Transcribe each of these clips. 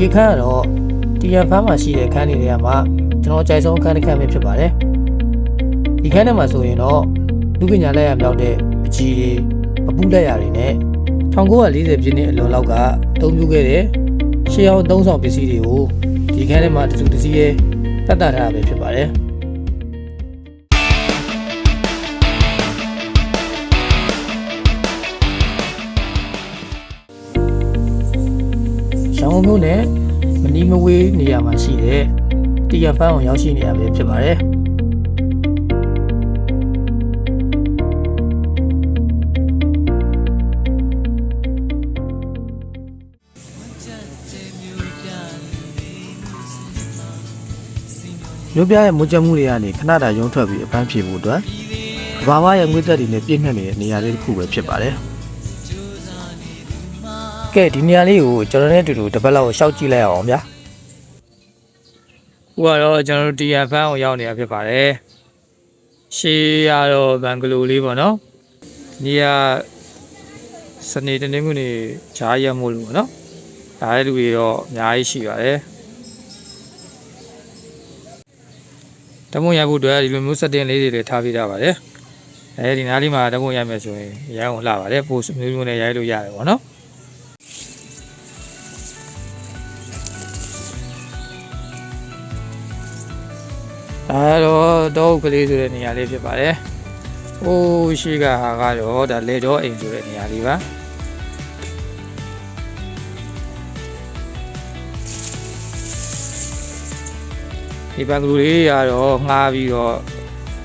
ဒီအခန်းကတော့တီရန်ဖမ်းမှာရှိတဲ့အခန်းတွေထဲမှာကျွန်တော်အကြိုက်ဆုံးအခန်းတစ်ခန်းပဲဖြစ်ပါတယ်ဒီခန်းထဲမှာဆိုရင်တော့လူပညာလက်ရမြောက်တဲ့အကြီးတွေအပူလက်ရတွေနဲ့1940ပြည့်နှစ်အလွန်လောက်ကအသုံးပြုခဲ့တဲ့ရှေးအောင်သုံးဆောင်ပစ္စည်းတွေကိုဒီခန်းထဲမှာတစ်စုတစ်စည်းရဲ့တတ်တာထားတာပဲဖြစ်ပါတယ် န်ကုန်မြို့နယ်မနီမဝေးနေရာမှာရှိတဲ့တီရဖန်းအောင်ရောက်ရှိနေရပဲဖြစ်ပါတယ်။မြို့ပြရဲ့မွေးကြမှုတွေကနေခဏတာရုံထွက်ပြီးအပန်းဖြေဖို့အတွက်ဘာဝရဲ့ငွေသက်တွေနဲ့ပြည့်နှက်နေတဲ့နေရာလေးတစ်ခုပဲဖြစ်ပါတယ်။ ကဲဒီနေရာလေးကိုကျွန်တော်နဲ့အတူတူတစ်ပတ်လောက်ရှောက်ကြည့်လိုက်အောင်ဗျာ။ဟိုကတော့ကျွန်တော်တို့တီယန်ဖန်းကိုရောက်နေတာဖြစ်ပါတယ်။ရှေးရတော့ဘန်ဂလိုလေးပေါ့နော်။နေရာစနေတနေ့ခုနေဂျားရက်မို့လို့ပေါ့နော်။ဒါလည်းလူတွေတော့အများကြီးရှိပါတယ်။တမုံရဖို့အတွက်ဒီလိုမျိုး setting လေးတွေလည်းထားပေးထားပါတယ်အဲဒီနားလေးမှာတမုံရမယ်ဆိုရင်ရိုင်းအောင်လှပါတယ် post မျိုးမျိုးနဲ့ရိုက်လို့ရတယ်ပေါ့နော် အဲတော့တော့ကလေးဆိုတဲ့နေရာလေးဖြစ်ပါတယ်။အိုးရှိကဟာကတော့ဒါလေတော့အိမ်ဆိုတဲ့နေရာလေးပါ။ဒီဘန်ဂလူလေးကတော့ငှားပြီးတော့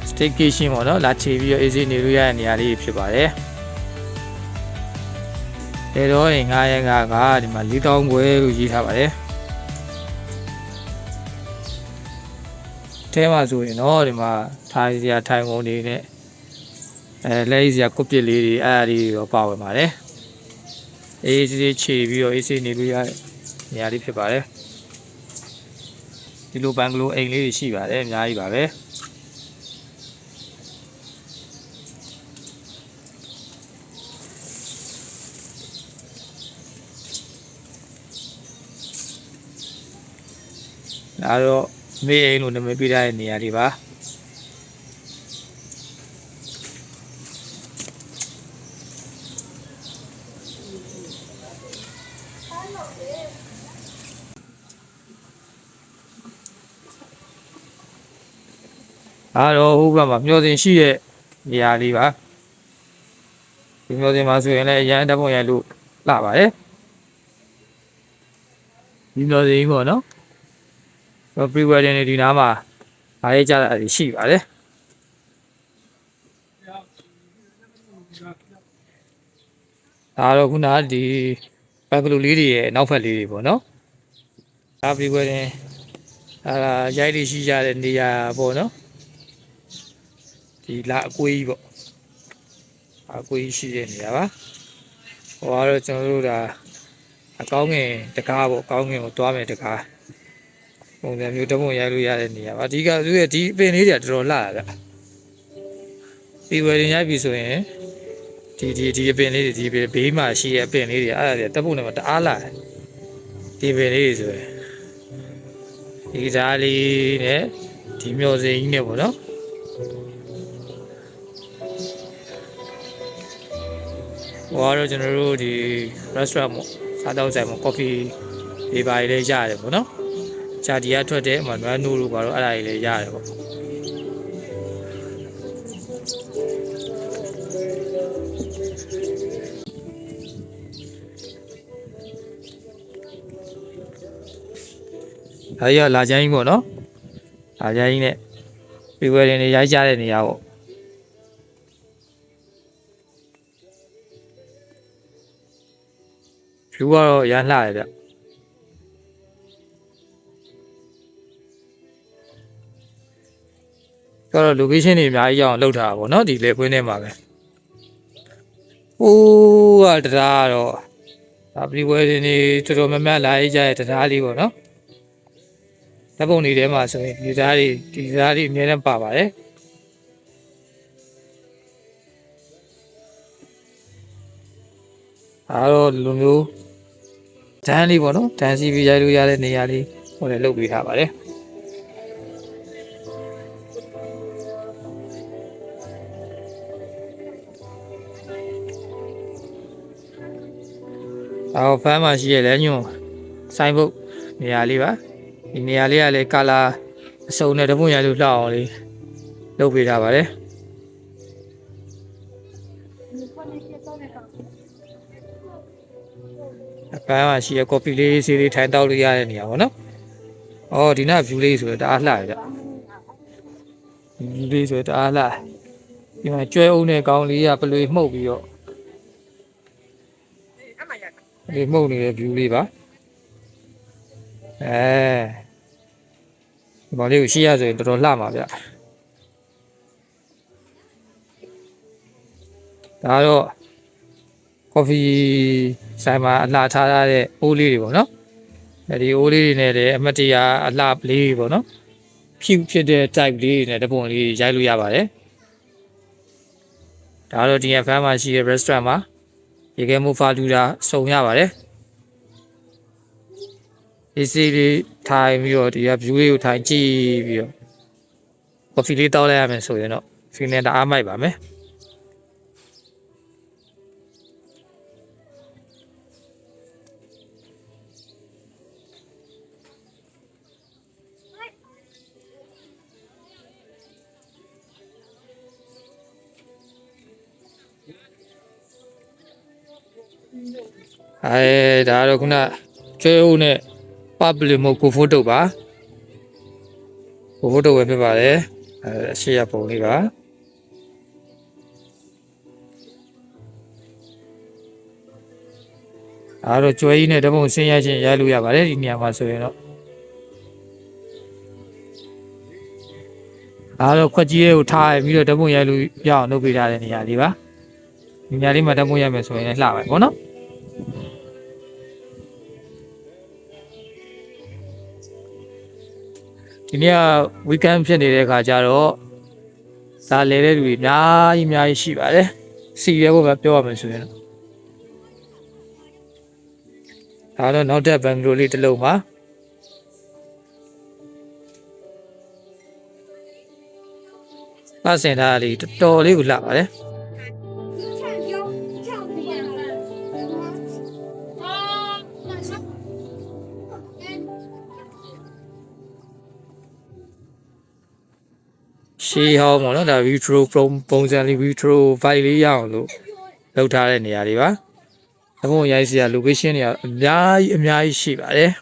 staycation ပေါ့နော်လာချေပြီးတော့ AC နေလို့ရတဲ့နေရာလေးဖြစ်ပါတယ်။လေတော့အိမ်ငှားရဲကကဒီမှာ4000ကျွဲလို့ရေးထားပါတယ်။ အဲမှာဆိုရင်တော့ဒီမှာထိုင်စရာထိုင်ကုန်တွေနဲ့အဲလက်ရည်စရာကုတ်ပစ်လေးတွေအဲ့အရာတွေရောပါဝင်ပါတယ်။အေးစီချေပြီးတော့ AC နေလို့ရတဲ့နေရာလေးဖြစ်ပါတယ်။ဒီလိုဘန်ဂလိုအိမ်လေးတွေရှိပါတယ်အများကြီးပါပဲဒါတော့ မေးအိမ်လို့နာမည်ပေးထားတဲ့နေရာလေးပါဒါတော့ဟိုဘက်မှာမျောစင်ရှိတဲ့နေရာလေးပါဒီမျောစင်မှာဆိုရင်လည်းအရန်တက်ပုံရိုက်လို့လှပါတယ်ဒီမျောစင်ကြီးပေါ့နော်တော့ pre wedding တွေဒီနားမှာအားရကြတာတွေရှိပါတယ်ဒါတော့ခုနကဒီဘန်ဂလိုလေးတွေရဲ့နောက်ဖက်လေးတွေပေါ့နော်ဒါ pre wedding အာရိုက်တွေရှိကြတဲ့နေရာပေါ့နော်ဒီလာအကွေးကြီးပေါ့အကွေးကြီးရှိတဲ့နေရာပါဟိုကတော့ကျွန်တော်တို့ဒါအကောင်းငင်တကားပေါ့အကောင်းငင်ကိုတွားမယ်တကား ပုံစံမျိုးတပုံရိုက်လို့ရတဲ့နေရာပါအဓိကသူရဲ့ဒီအပင်လေးတွေကတော်တော်လှတာဗျဒီဝယ်ရင်ရိုက်ပြီဆိုရင်ဒီဒီဒီအပင်လေးတွေဒီဘေးမှာရှိတဲ့အပင်လေးတွေအဲ့ဒါတွေတပုံနဲ့တအားလှတယ်ဒီပင်လေးတွေဆိုရင်ဒီဓာတ်လေးနဲ့ဒီမျောစင်ကြီးနဲ့ပေါ့နော်ဟိုကတော့ကျွန်တော်တို့ဒီ restaurant ပေါ့စားတောက်ဆိုင်ပေါ့ coffee ဒီပါလေးလည်းရတယ်ပေါ့နော် ဂျာဒီကထွက်တဲ့ဟိုနွားနိုးလို့ပါတော့အဲ့ဒါကြီးလည်းရတယ်ပေါ့ဒါကြီးကလာချမ်းကြီးပေါ့နော်လာချမ်းကြီးနဲ့ပြေဝဲရင်တွေရိုက်ကြတဲ့နေရာပေါ့ဖြူကတော့ရမ်းလှတယ်ဗျ ဆိုတော့ location တွေအများကြီးရအောင်လောက်ထားတာပေါ့နော်ဒီလေကွင်းထဲမှာပဲဟိုးကတရားကတော့ဒါပရီဝဲနေတော်တော်များများလာရေးကြတဲ့တရားလေးပေါ့နော်ဓာတ်ပုံတွေထဲမှာဆိုရင်ဒီတရားတွေဒီတရားတွေအများနဲ့ပါပါတယ်အားတော့လူမျိုးဒန်းလေးပေါ့နော်ဒန်းစီပြီးရိုက်လို့ရတဲ့နေရာလေးဟိုလည်းလုပ်ပေးထားပါတယ် အော်ဖမ်းမှာရှိရလဲညွန်ဆိုင်ဘုတ်နေရာလေးပါဒီနေရာလေးကလည်းကာလာအစုံနဲ့တပွင့်ရလို့လှအောင်လေးလုပ်ပေးထားပါတယ်အပန်းမှာရှိရကော်ဖီလေးစီးလေးထိုင်တောက်လို့ရတဲ့နေရာပေါ့နော်။အော်ဒီနာ view လေးဆိုတော့တအားလှရကြ။ view လေးဆိုတော့တအားလှ။ဒီမှာကျွဲအုံးတဲ့ကောင်းလေးကပလွေမှုတ်ပြီးတော့ ဒီမှုတ်နေတဲ့ view လေးပါ။အဲဒီဘောင်လေးကိုရှိရဆိုရင်တော်တော်လှမှာဗျ။ဒါတော့ကော်ဖီဆိုင်မှာအလှထားရတဲ့အိုးလေးတွေပေါ့နော်အဲဒီအိုးလေးတွေနဲ့လည်းအမတ်တရအလှလေးတွေပေါ့နော်ဖြူဖြစ်တဲ့ type လေးတွေနဲ့တပုံလေးရိုက်လို့ရပါတယ်ဒါတော့ဒီ FM မှာရှိတဲ့ restaurant မှာ ရေခဲမှုဖာလူတာစုံရပါတယ်ဒီစီလေးထိုင်ပြီးတော့ဒီက view လေးကိုထိုင်ကြည့်ပြီးတော့ coffee လေးတောက်လိုက်ရမယ်ဆိုရင်တော့ feeling တအားမိုက်ပါမယ် အဲဒါတော့ခုနကျွဲဦးနဲ့ public မဟုတ်ကိုဖိုးတုတ်ပါကိုဖိုးတုတ်ပဲဖြစ်ပါတယ်အဲအရှိရပုံလေးပါအားတော့ကျွဲကြီးနဲ့တပုံဆင်းရချင်းရိုက်လို့ရပါတယ်ဒီနေရာမှာဆိုရင်တော့အားတော့ခွက်ကြီးရဲ့ကိုထားပြီးတော့တပုံရိုက်လို့ရအောင်လုပ်ပေးထားတဲ့နေရာလေးပါဒီနေရာလေးမှာတပုံရိုက်မယ်ဆိုရင်လည်းလှပါပေါ့နော် ဒီနေ့က weekend ဖြစ်နေတဲ့အခါကျတော့ဒါလဲတဲ့လူတွေအများကြီးအများကြီးရှိပါတယ်စီရဲဖို့ပဲပြောရမယ်ဆိုရင်ဒါတော့နောက်တဲ့ဘန်ဂလိုလေးတစ်လုံးပါပတ်စင်သားလေးတော်တော်လေးကိုလှပါတယ် ရှေးဟောင်းပေါ့နော်ဒါ retro ပုံပုံစံလေး retro vibe လေးရအောင်လို့လုပ်ထားတဲ့နေရာတွေပါအကုန်ရိုက်စီရ location တွေကအများကြီးအများကြီးရှိပါတယ်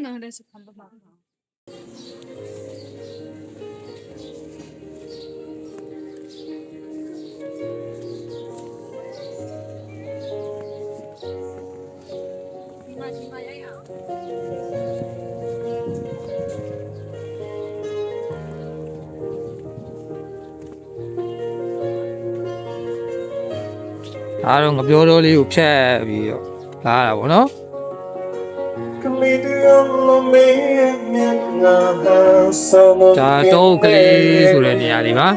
那那是看不到。 အားတော့ငပြောတော်လေးကိုဖြတ်ပြီးတော့လာတာပေါ့နော်ကလေးတယောက်လုံးမင်းရဲ့မျက်နှာဟာဆုံးမဒါတော့ကလေးဆိုတဲ့နေရာလေးပါ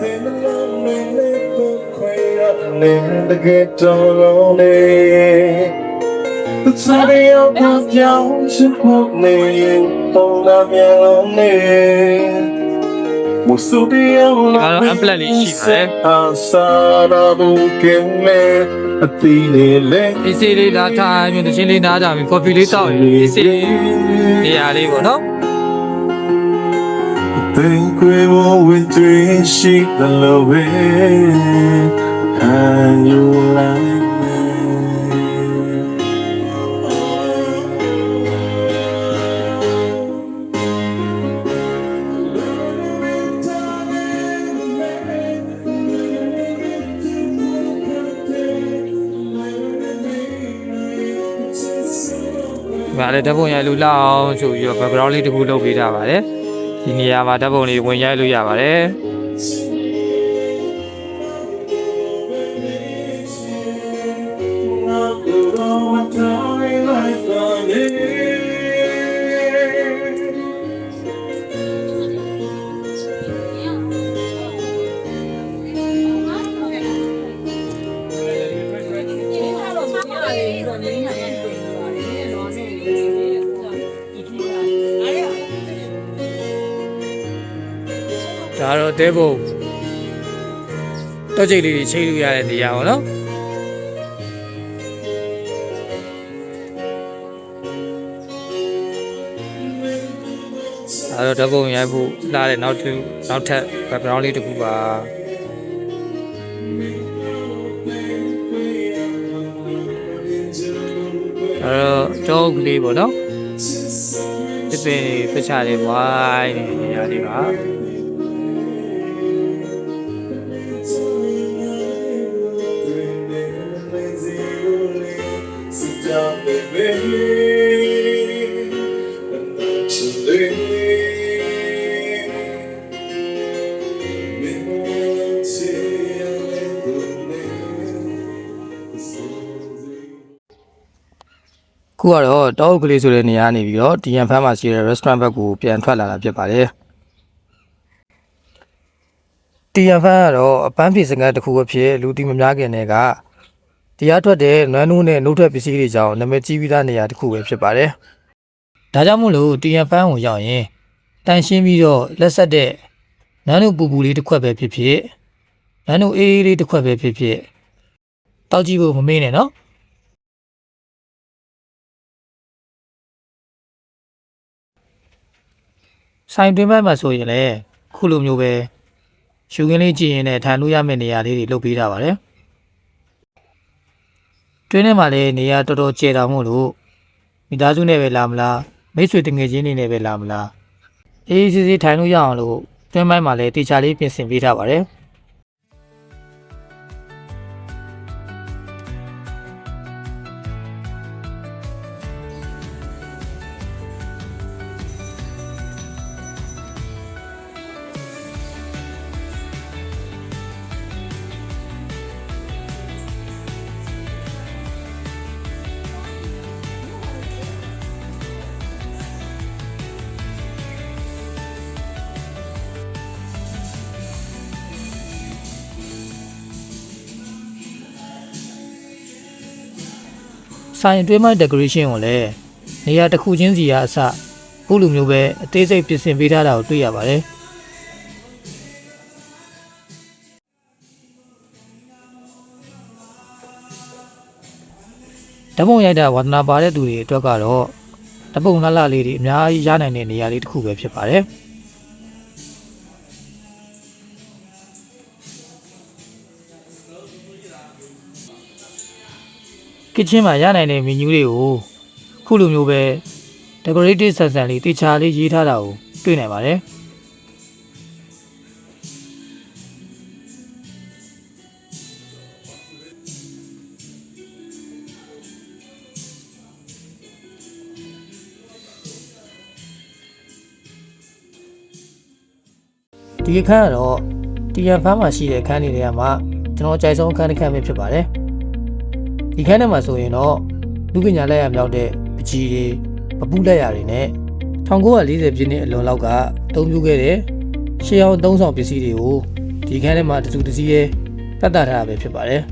တဲ့မလုံးမင်းလေးကိုခွေရနေတကယ်တော်လုံးနေသူစားရအောင်ပြောင်းချဖို့နေရင်ပုံလာမြန်လုံးနေ မဆူဒီယမ်လာအာစာရာဘူကင်မေအတီနေလေအေးစေးလေးလာထားပြီးတချင်းလေးနားကြပြီးကော်ဖီလေးတောက်ရင်အေးစေးနေရာလေးပေါ့နော် Think we will winter she the love and you like me. ။ဒါလည်းဓာတ်ပုံရိုက်လို့လောက်အောင်ဆိုပြီးတော့ background လေးတစ်ခုလုပ်ပေးထားပါတယ်။ဒီနေရာမှာဓာတ်ပုံလေးဝင်ရိုက်လို့ရပါတယ်။ တော့တဲဘုံတော့ကြိတ်လေးတွေချိန်လို့ရတဲ့နေရာပေါ့နော်ဒါတော့ဓာတ်ပုံရိုက်ဖို့လာတဲ့နောက်တစ်နောက်ထပ် background လေးတစ်ခုပါအဲတော့တော့ကလေးပေါ့နော်ဒီပင်ပချလေးဝိုင်းနေနေရာလေးပါ ခုကတော့တောအုပ်ကလေးဆိုတဲ့နေရာနေပြီးတော့ DN Fan မှာရှိတဲ့ restaurant ဘက်ကိုပြန်ထွက်လာတာဖြစ်ပါတယ် DN Fan ကတော့အပန်းဖြေစကားတစ်ခုအဖြစ်လူသိမများခင်တည်းကတရားထွက်တဲ့နွမ်းနူးနဲ့နှုတ်ထွက်ပစ္စည်းတွေကြောင့်နာမည်ကြီးပြီးသားနေရာတစ်ခုပဲဖြစ်ပါတယ်ဒါကြောင့်မို့လို့ DN Fan ကိုရောက်ရင်တန်ရှင်းပြီးတော့လက်ဆက်တဲ့နန်းတို့ပူပူလေးတစ်ခွက်ပဲဖြစ်ဖြစ်နန်းတို့အေးအေးလေးတစ်ခွက်ပဲဖြစ်ဖြစ်တောက်ကြည့်ဖို့မမေ့နဲ့နော် ဆိုင်တွင်းဘက်မှာဆိုရင်လည်းခုလိုမျိုးပဲရှုခင်းလေးကြည့်ရင်လည်းထိုင်လို့ရမယ့်နေရာလေးတွေလုပ်ပေးထားပါတယ်။တွင်းထဲမှာလည်းနေရာတော်တော်ကျယ်တောင်မို့လို့မိသားစုနဲ့ပဲလာမလားမိတ်ဆွေတငယ်ချင်းတွေနဲ့ပဲလာမလားအေးအေးဆေးဆေးထိုင်လို့ရအောင်လို့တွင်းပိုင်းမှာလည်းတေချာလေးပြင်ဆင်ပေးထားပါတယ်။ ဆိုင်အတွင်းပိုင်း decoration ကိုလည်းနေရာတစ်ခုချင်းစီကအစခုလိုမျိုးပဲအသေးစိတ်ပြင်ဆင်ပေးထားတာကိုတွေ့ရပါတယ်ဓာတ်ပုံရိုက်တာဝါသနာပါတဲ့သူတွေအတွက်ကတော့ဓာတ်ပုံလှလှလေးတွေအများကြီးရနိုင်တဲ့နေရာလေးတစ်ခုပဲဖြစ်ပါတယ် ကစ်ချင်းမှာရနိုင်တဲ့မီနူးတွေကိုခုလိုမျိုးပဲ decorative ဆန်ဆန်လေးတေချာလေးရေးထားတာကိုတွေ့နိုင်ပါတယ်ဒီအခန်းကတော့တီယန်ဖမ်းမှာရှိတဲ့အခန်းလေးတွေကမှကျွန်တော်အကြိုက်ဆုံးအခန်းတစ်ခန်းပဲဖြစ်ပါတယ် ဒီခန်းထဲမှာဆိုရင်တော့လူပညာလက်ရမြောက်တဲ့ပကြီးတွေပပူးလက်ရတွေနဲ့1940ပြည့်နှစ်အလွန်လောက်ကအသုံးပြုခဲ့တဲ့ရှေးအောင်သုံးဆောင်ပစ္စည်းတွေကိုဒီခန်းထဲမှာတစုတစည်းရဲပတ်သက်ထားတာပဲဖြစ်ပါတယ်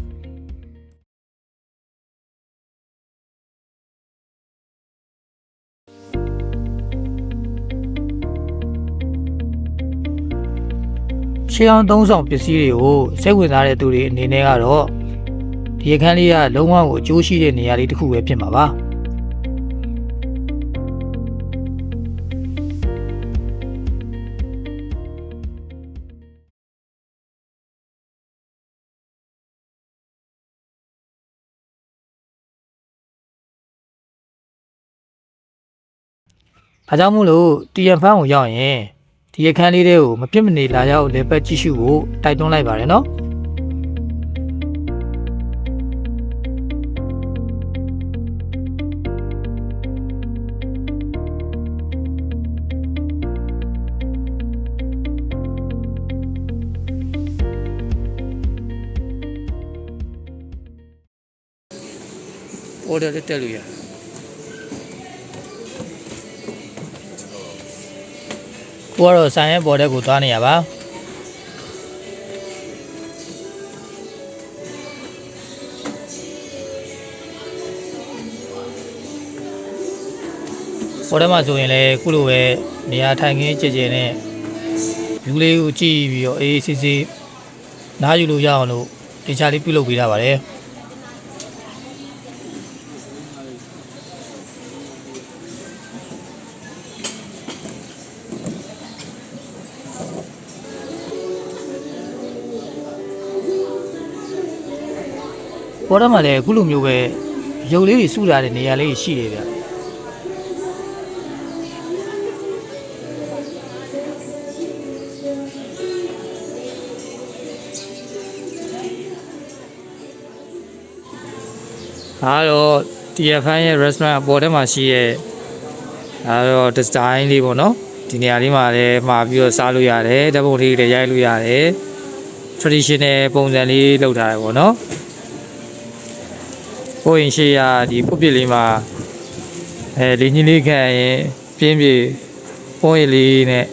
ရှေးအောင်သုံးဆောင်ပစ္စည်းတွေကိုစိတ်ဝင်စားတဲ့သူတွေအနေနဲ့ကတော့ ဒီအခန်းလေးကလုံးဝကိုအကျိုးရှိတဲ့နေရာလေးတစ်ခုပဲဖြစ်မှာပါဒါကြောင့်မို့လို့တီယန်ဖန်ကိုရောက်ရင်ဒီအခန်းလေးတွေကိုမပြစ်မနေလာရောက်လေပတ်ကြည့်ရှုဖို့တိုက်တွန်းလိုက်ပါတယ်နော် order လေးတက်လို့ရကိုကတော့ဆိုင်ရဲ့ဘော်တဲ့ကိုသွားနေရပါဘော်တဲ့မှာဆိုရင်လည်းခုလိုပဲနေရာထိုင်ခင်းကြည်ကြည်နဲ့ view လေးကိုကြည့်ပြီးတော့အေးအေးဆေးဆေးနားယူလို့ရအောင်လို့တင်ချာလေးပြုလုပ်ပေးထားပါတယ် ပေါ်တော့မှလည်းအခုလိုမျိုးပဲရုပ်လေးတွေစုထားတဲ့နေရာလေးတွေရှိတယ်ဗျဒါကတော့ TFN ရဲ့ restaurant အပေါ်ထဲမှာရှိရဲ့ဒါတော့ design လေးပေါ့နော်ဒီနေရာလေးမှာလည်းမှာပြီးတော့စားလို့ရတယ်ဓာတ်ပုံလေးတွေရိုက်လို့ရတယ် traditional ပုံစံလေးလုပ်ထားတယ်ပေါ့နော် ကိုရင်ရှိရဒီပုတ်ပြစ်လေးမှာအဲလေးကြီးလေးခံရင်ပြင်းပြေပုံရည်လေးနဲ့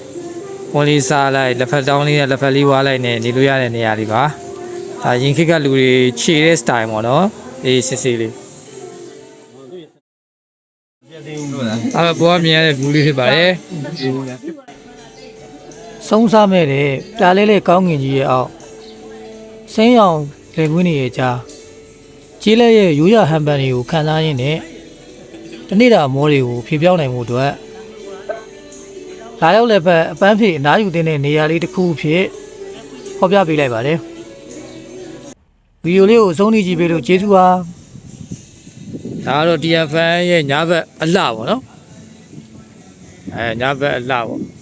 ဝင်လေးစားလိုက်လက်ဖက်တောင်းလေးနဲ့လက်ဖက်လေးဝါလိုက်နဲ့နေလို့ရတဲ့နေရာလေးပါဒါရင်ခိကလူတွေခြေတဲ့ style ပေါ့နော်အေးစစ်စစ်လေးအဲ့တော့ဘောကမြင်ရတဲ့ဘူးလေးဖြစ်ပါတယ်ဆုံးစားမဲ့တဲ့ပြားလဲလဲကောင်းငင်ကြီးရဲ့အောက်ဆင်းရောင်လေကွင်းတွေရဲ့ကြား ကြီးလဲရဲ့ရိုးရဟန်ပန်တွေကိုခံစားရင်းနဲ့တနေ့တာမောတွေကိုဖြေပြောင်းနိုင်မှုအတွက်လာရောက်လည်းပဲအပန်းဖြေအနားယူတဲ့နေရာလေးတစ်ခုအဖြစ်ဖော်ပြပေးလိုက်ပါတယ်ဗီဒီယိုလေးကိုအဆုံးထိကြည့်ပေးလို့ကျေးဇူးပါဒါကတော့ TFN ရဲ့ညာဘက်အလှပေါ့နော်အဲညာဘက်အလှပေါ့